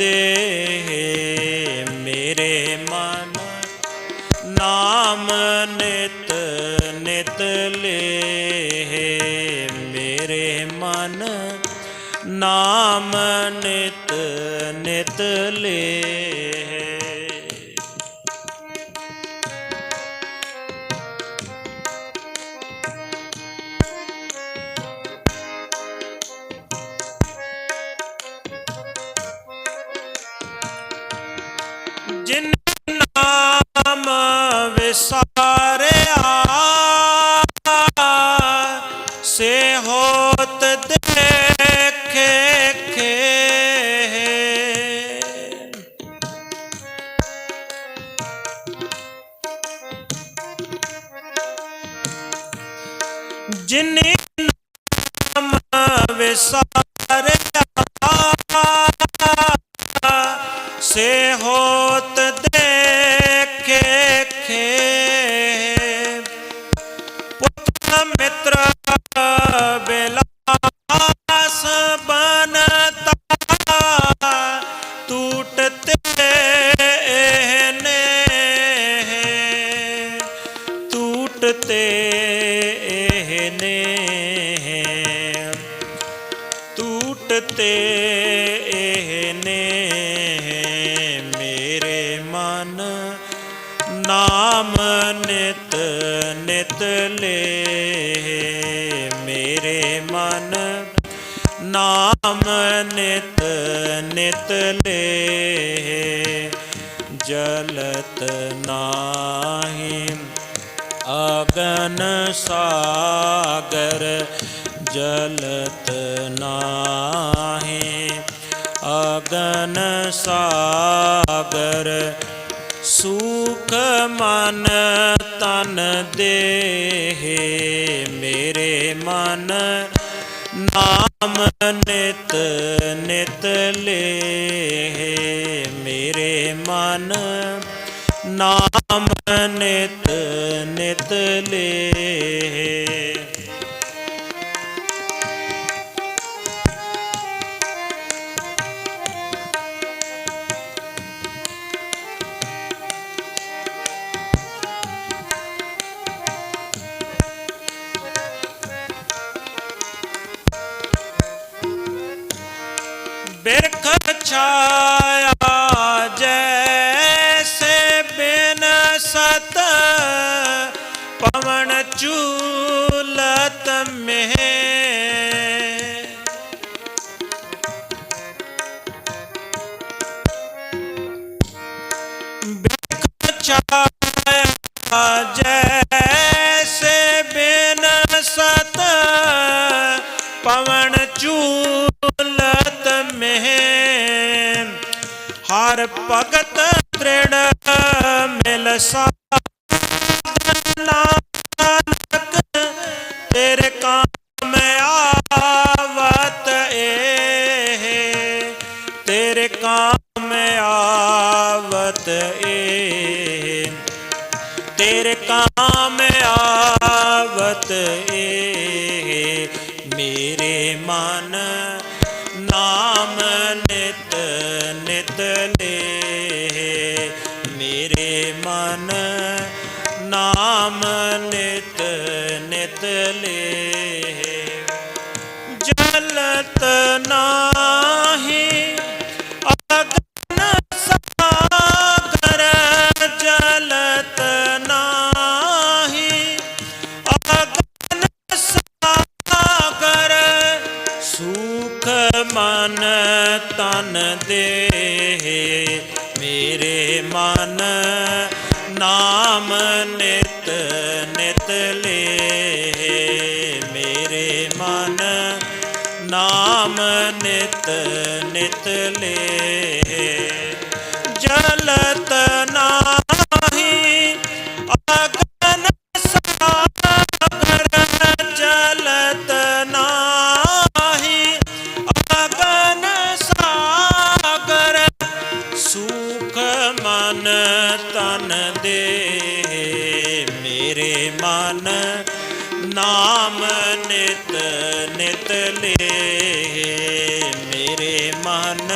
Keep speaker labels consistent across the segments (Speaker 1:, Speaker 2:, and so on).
Speaker 1: ਦੇ ਮੇਰੇ ਮਨ। ਨਾਮ ਨਿਤ ਨਿਤ ਲੈ ਮੇਰੇ ਮਨ। ਨਾਮ ਨਿਤ ਨਿਤ ਲੈ ਵਿਸਾਰਿਆ ਸੇ ਹੋਤ ਦੇਖੇ ਖੇ ਜਿਨ ਨਾਮ ਵਿਸਾਰਿਆ ਸੇ ਹੋਤ ਟੂਟਤੇ ਇਹ ਨੇ ਮੇਰੇ ਮਨ ਨਾਮ ਨਿਤ ਨਿਤ ਲੈ ਮੇਰੇ ਮਨ ਨਾਮ ਨਿਤ ਨਿਤ ਲੇ ਜਲਤ ਨਾਹੀ ਅਗਨ ਸਾਗਰ ਜਲਤ ਨਾਹੀ, ਅਗਨ ਸਾਗਰ, ਸੁਖ ਮਨ ਤਨ ਦੇਹ, ਮੇਰੇ ਮਨ ਨਾਮ ਨਿਤ ਨਿਤ ਲੇ ਮੇਰੇ ਮਨ ਨਾਮ ਨਿਤ ਨਿਤ ਲੈ ਬਿਰਖ ਛਾਇਆ ਜੈਸੇ ਬਿਨ ਸਤ ਪਵਨ ਚੂਲਤ ਮੇ ਬਿਰਖ ਛਾਇਆ ਜੈਸੇ ਹਰ ਭਗਤ ਤ੍ਰਿਣ ਮਿਲ ਸਾਧਨਾ ਨਾਨਕ, ਤੇਰੇ ਕਾਮ ਆਵਤ ਏ ਤੇਰੇ ਕਾਮ ਆਵਤ ਏ ਤੇਰੇ ਕਾਮ ਆਵਤ ਏ ਮੇਰੇ ਮਨ ਨਾਮ ਨਿਤ ਨਿਤ ਮਨ ਨਾਮ ਨਿਤ ਨਿਤ ਲੇ ਜਲਤ ਨਾਹੀ ਅਗਨ ਸਾਗਰ, ਜਲਤ ਨਾਹੀ ਅਗਨ ਸਾਗਰ। ਸੁਖ ਮਨ ਤਨ ਦੇ ਮੇਰੇ ਮਨ ਨਾਮ ਨਿਤ ਨਿਤ ਲੈ। ਮੇਰੇ ਮਨ ਨਾਮ ਨਿਤ ਨਿਤ ਲੇ। ਨਿਤ ਨਿਤ ਲੈ ਮੇਰੇ ਮਨ।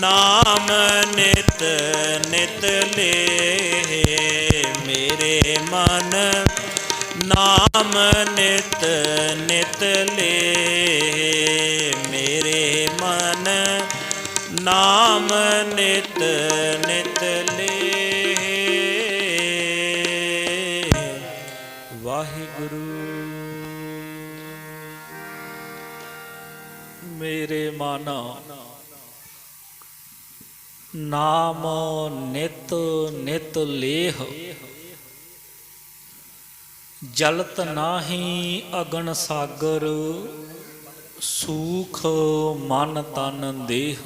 Speaker 1: ਨਾਮ ਨਿਤ ਨਿਤ ਲੈ ਮੇਰੇ ਮਨ। ਨਾਮ ਨਿਤ ਨਿਤ ਲੈ ਮੇਰੇ ਮਨ। ਨਾਮ ਨਿਤ ਨਿਤ ਲੈ
Speaker 2: ਮੇਰੇ ਮਨ ਨਾਮ ਨਿਤ ਨਿਤ ਲੇਹ ਜਲਤ ਨਾਹੀ ਅਗਨ ਸਾਗਰ ਸੂਖ ਮਨ ਤਨ ਦੇਹ।